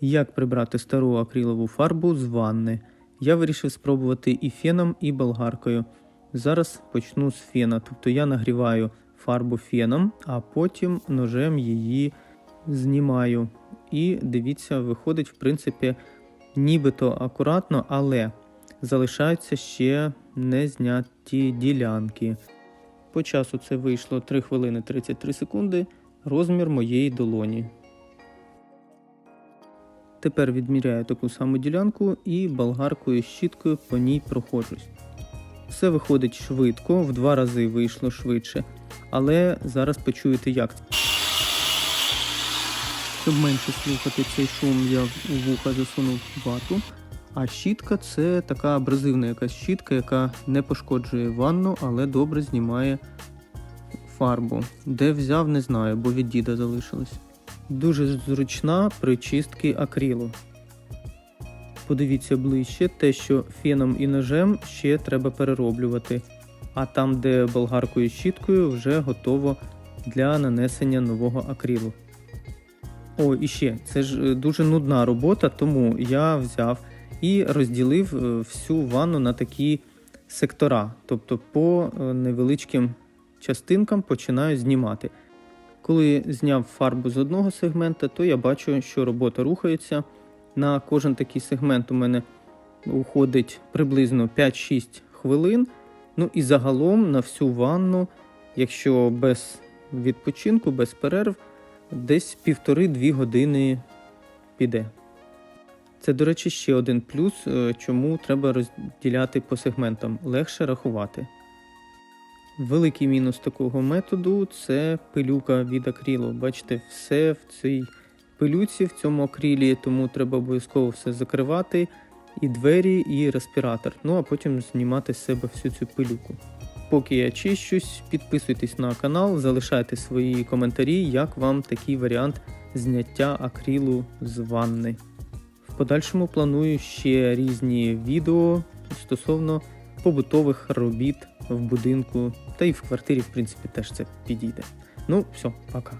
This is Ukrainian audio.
Як прибрати стару акрилову фарбу з ванни? Я вирішив спробувати і феном, і болгаркою. Зараз почну з фена. Тобто я нагріваю фарбу феном, а потім ножем її знімаю. І дивіться, виходить, в принципі, нібито акуратно, але залишаються ще не зняті ділянки. По часу це вийшло 3 хвилини 33 секунди, розмір моєї долоні. Тепер відміряю таку саму ділянку і болгаркою щіткою по ній проходжусь. Все виходить швидко, в два рази вийшло швидше, але зараз почуєте як. Щоб менше слухати цей шум, я у вуха засунув вату. А щітка це така абразивна якась щітка, яка не пошкоджує ванну, але добре знімає фарбу. Де взяв, не знаю, бо від діда залишилось. Дуже зручна при чистці акрилу. Подивіться ближче, те, що феном і ножем ще треба перероблювати. А там, де болгаркою щіткою, вже готово для нанесення нового акрилу. О, і ще, це ж е, дуже нудна робота, тому я взяв і розділив е, всю ванну на такі сектора. Тобто по е, невеличким частинкам починаю знімати. Коли зняв фарбу з одного сегмента, то я бачу, що робота рухається. На кожен такий сегмент у мене уходить приблизно 5-6 хвилин. Ну і загалом на всю ванну, якщо без відпочинку, без перерв, десь півтори-дві години піде. Це, до речі, ще один плюс, е, чому треба розділяти по сегментам, легше рахувати. Великий мінус такого методу це пилюка від акрилу. Бачите, все в цій пилюці, в цьому акрилі, тому треба обов'язково все закривати, і двері, і респіратор. Ну а потім знімати з себе всю цю пилюку. Поки я чищусь, підписуйтесь на канал, залишайте свої коментарі, як вам такий варіант зняття акрилу з ванни. В подальшому планую ще різні відео стосовно побутових робіт в будинку, та й в квартирі, в принципі, теж це підійде. Ну, все, пока.